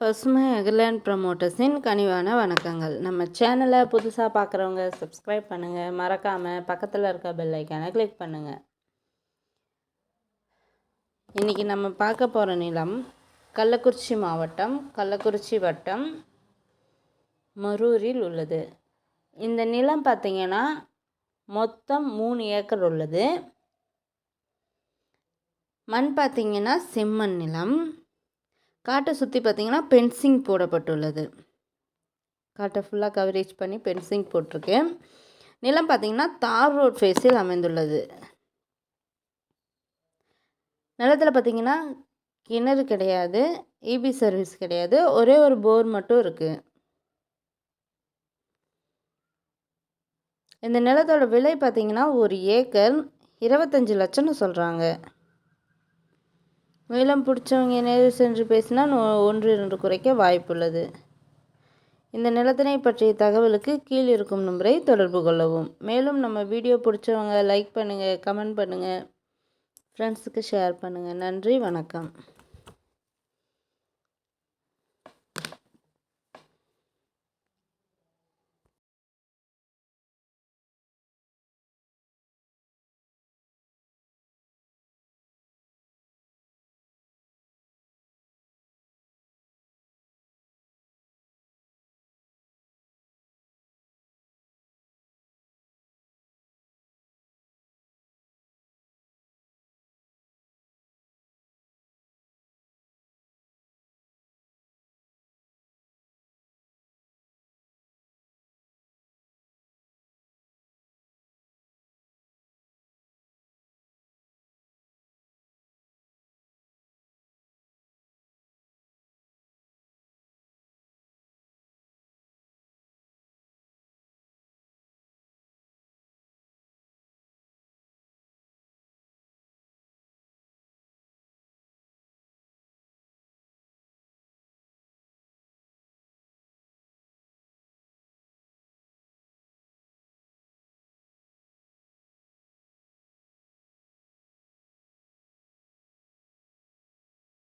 பசுமை அகர்லேண்ட் ப்ரமோட்டர்ஸின் கனிவான வணக்கங்கள். நம்ம சேனலை புதுசாக பார்க்குறவங்க சப்ஸ்கிரைப் பண்ணுங்கள் மறக்காமல் பக்கத்தில் இருக்க பெல் ஐக்கானை கிளிக் பண்ணுங்கள் இன்றைக்கி நம்ம பார்க்க போகிற நிலம் கள்ளக்குறிச்சி மாவட்டம் கள்ளக்குறிச்சி வட்டம் மரூரில் உள்ளது. இந்த நிலம் பார்த்திங்கன்னா மொத்தம் மூணு ஏக்கர் உள்ளது. மண் பார்த்திங்கன்னா செம்மண் நிலம். காட்டை சுற்றி பார்த்திங்கன்னா பென்சிங் போடப்பட்டுள்ளது. காட்டை ஃபுல்லாக கவரேஜ் பண்ணி பென்சிங் போட்டிருக்கேன். நிலம் பார்த்திங்கன்னா தார் ரோட் ஃபேஸில் அமைந்துள்ளது. நிலத்தில் பார்த்திங்கன்னா கிணறு கிடையாது இபி சர்வீஸ் கிடையாது ஒரே ஒரு போர் மட்டும் இருக்குது இந்த நிலத்தோட விலை பார்த்திங்கன்னா ஒரு ஏக்கர் இருபத்தஞ்சி லட்சம்னு சொல்கிறாங்க மேலும் பிடிச்சவங்க நேரில் சென்று பேசினா ஒன்று இரண்டு குறைக்க வாய்ப்புள்ளது. இந்த நிலத்தினை பற்றிய தகவலுக்கு கீழ் இருக்கும் நம்பரை தொடர்பு கொள்ளவும். மேலும் நம்ம வீடியோ பிடிச்சவங்க லைக் பண்ணுங்கள் கமெண்ட் பண்ணுங்கள் ஃப்ரெண்ட்ஸுக்கு ஷேர் பண்ணுங்கள் நன்றி வணக்கம்.